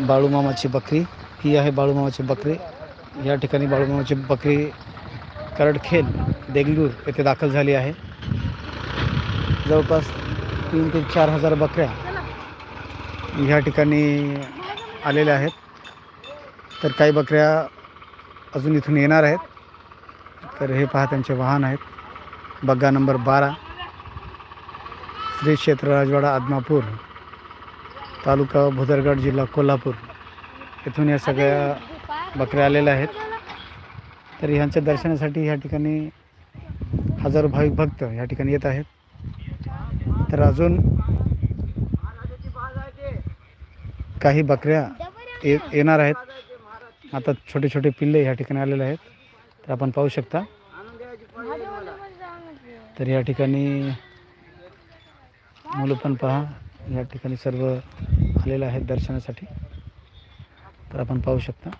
बाळूमामाची बकरी. ही आहे बाळूमामाची बकरी. या ठिकाणी बाळूमामाची बकरी करडखेल देगलूर येथे दाखल झाली आहे. जवळपास तीन ते चार हजार बकऱ्या ह्या ठिकाणी आलेल्या आहेत. तर काही बकऱ्या अजून इथून येणार आहेत. तर हे पहा त्यांचे वाहन आहेत. बग्गा नंबर बारा श्री क्षेत्र राजवाडा आदमापूर. तालुका भुदरगड जिल्हा कोल्हापूर. इथून या सगळ्या बकऱ्या आलेल्या आहेत. तर ह्यांच्या दर्शनासाठी ह्या ठिकाणी हजारो भाविक भक्त ह्या ठिकाणी येत आहेत. तर अजून काही बकऱ्या ये येणार आहेत. आता छोटे छोटे पिल्ले ह्या ठिकाणी आलेले आहेत. तर आपण पाहू शकता. तर या ठिकाणी मुलं पण पहा. या ठिकाणी सर्व आलेलं आहेत दर्शनासाठी तर आपण पाहू शकता.